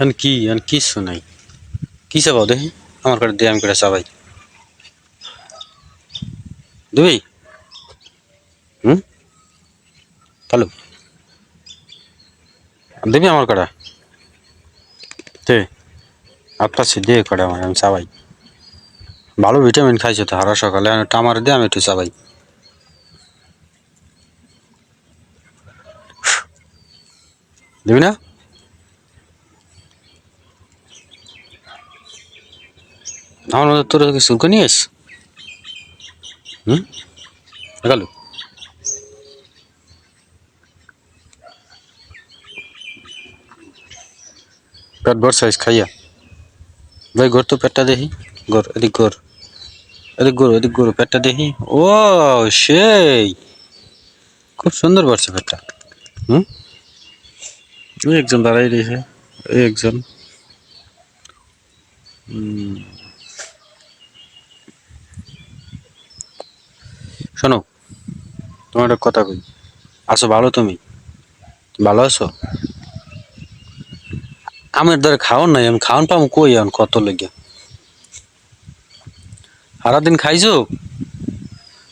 এখন কি, এখন কিচ্ছু নাই। কি চাবাও দেখি? আমার কাছে দিয়ে আমি করে চাবাই। দিবি হুম? কালু দিবি আমার কটা দে। আপনার সে দিয়ে কটা আমার, আমি চাবাই। ভালো ভিটামিন খাইছে তো, হারা সকালে। একটু আমার দিয়ে আমি একটু চাবাই। দিবি না? আমার মধ্যে তোর কি শুল্ক নিয়ে এস? হুম? গেল পেট বড় সাইজ খাইয়া। ভাই গোর তো পেটটা দেখি। গোর এদিক গোর এদিক গোর এদিক গোর পেটটা দেখি। ও, সেই। খুব সুন্দর বাড়ছে পেটটা। হুম? একজন দাঁড়াই রয়েছে। একজন। হুম। শোনো, তোমার একটা কথা কই। আছো ভালো তুমি? ভালো আছো? আমের দ্বারা খাওয়ান নাই, আমি খাওয়ান পাবো কই এখন কত লেগে? সারাদিন খাইছো?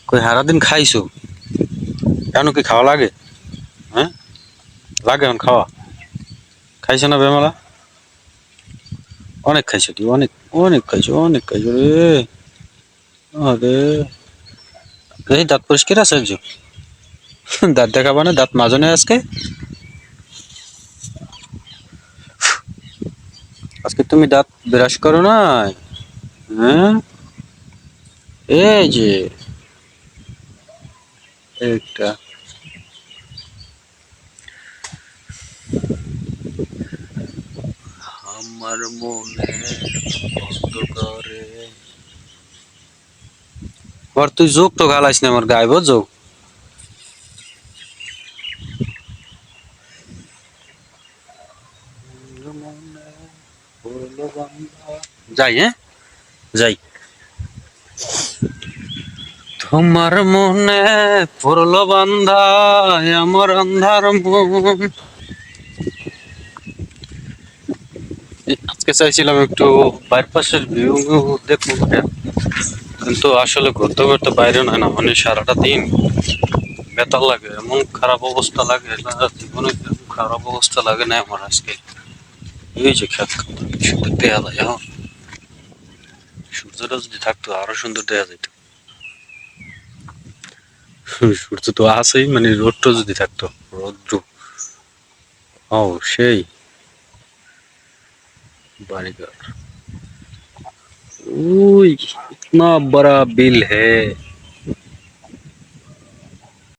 কই সারাদিন খাইছো? এখন কি খাওয়া লাগে? হ্যাঁ? লাগে এখন খাওয়া। খাইছো না বেমালা? অনেক খাইছো তুই অনেক অনেক খাইছো অনেক খাইছো রে। আরে। এই দাঁত পরিষ্কার আছে একজন দাঁত দেখাবা না, দাঁত মাজনে আজকে। আজকে তুমি দাঁত ব্রাশ করো না হ্যাঁ? এই যে। একটা আমার মনে অন্ধকারে ওর তুই যোগ তো গালাইস না, আমার গাইব যোগ। যাই হ্যাঁ? যাই। তোমার মনে পড়ল বান্ধা আমার অন্ধার মন। আজকে চাইছিলাম একটু বাইরের পাশের ভিউ দেখব কিন্তু আসলে ঘুরতে ঘুরতে বাইরে নয় না মানে সারাটা দিন বেতার লাগে, এমন খারাপ অবস্থা লাগে জীবনে খারাপ অবস্থা লাগে না আমার আজকে। এই যে খেত দেয়া যায় এখন সূর্যটা যদি থাকতো, আরও সুন্দর দেয়া যেত সূর্য তো আছেই মানে রোদটা যদি থাকতো, রৌদ্র। ও, সেই। बारीगर इतना बड़ा बिल है।